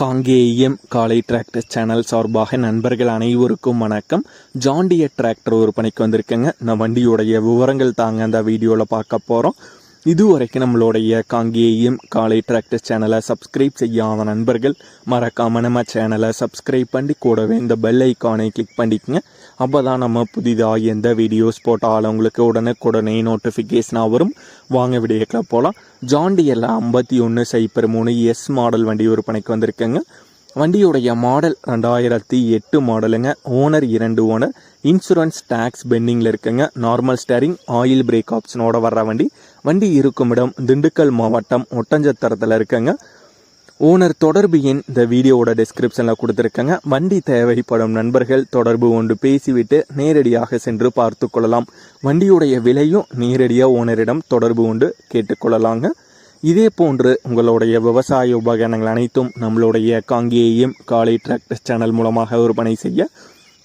காங்கேயம் காலை tractor channel சார்பாக நண்பர்கள் அனைவருக்கும் வணக்கம். ஜாண்டிய டிராக்டர் ஒரு பணிக்கு வந்திருக்கேங்க. நான் வண்டியோடைய விவரங்கள் தாங்க அந்த வீடியோவில் பார்க்க போகிறோம் இதுவரைக்கும் நம்மளுடைய காங்கேயம் காலை டிராக்டர் சேனலை சப்ஸ்கிரைப் செய்யாத நண்பர்கள் மறக்காம நம்ம சேனலை சப்ஸ்கிரைப் பண்ணி கூடவே இந்த பெல் ஐக்கானை கிளிக் பண்ணிக்கங்க. அப்போ தான் நம்ம புதிதாக எந்த வீடியோஸ் போட்டாலும் உங்களுக்கு உடனுக்குடனே நோட்டிஃபிகேஷனாக வரும். வாங்க வீடியோக்கில் போகலாம் ஜாண்டியில் ஐம்பத்தி ஒன்று சைப்பர் மூணு எஸ் மாடல் வண்டி விற்பனைக்கு வந்திருக்கேங்க. வண்டியுடைய மாடல் ரெண்டாயிரத்தி எட்டு மாடலுங்க ஓனர் இரண்டு ஓனர் இன்சூரன்ஸ் டேக்ஸ் பெண்டிங்கில் இருக்குங்க. நார்மல் ஸ்டேரிங் ஆயில் பிரேக் ஆப்ஷனோட வர்ற வண்டி. வண்டி இருக்கும் இடம் திண்டுக்கல் மாவட்டம் ஒட்டஞ்சத்திரத்தில் இருக்குங்க. ஓனர் தொடர்பு எண் இந்த வீடியோவோட டிஸ்கிரிப்ஷனில் கொடுத்துருக்கங்க. வண்டி தேவைப்படும் நண்பர்கள் தொடர்பு கொண்டு பேசிவிட்டு நேரடியாக சென்று பார்த்து கொள்ளலாம். வண்டியுடைய விலையும் நேரடியாக ஓனரிடம் தொடர்பு கொண்டு கேட்டுக்கொள்ளலாங்க. இதே போன்று உங்களுடைய விவசாய உபகரணங்கள் அனைத்தும் நம்மளுடைய காங்கேயம் காலை டிராக்டர் சேனல் மூலமாக விற்பனை செய்ய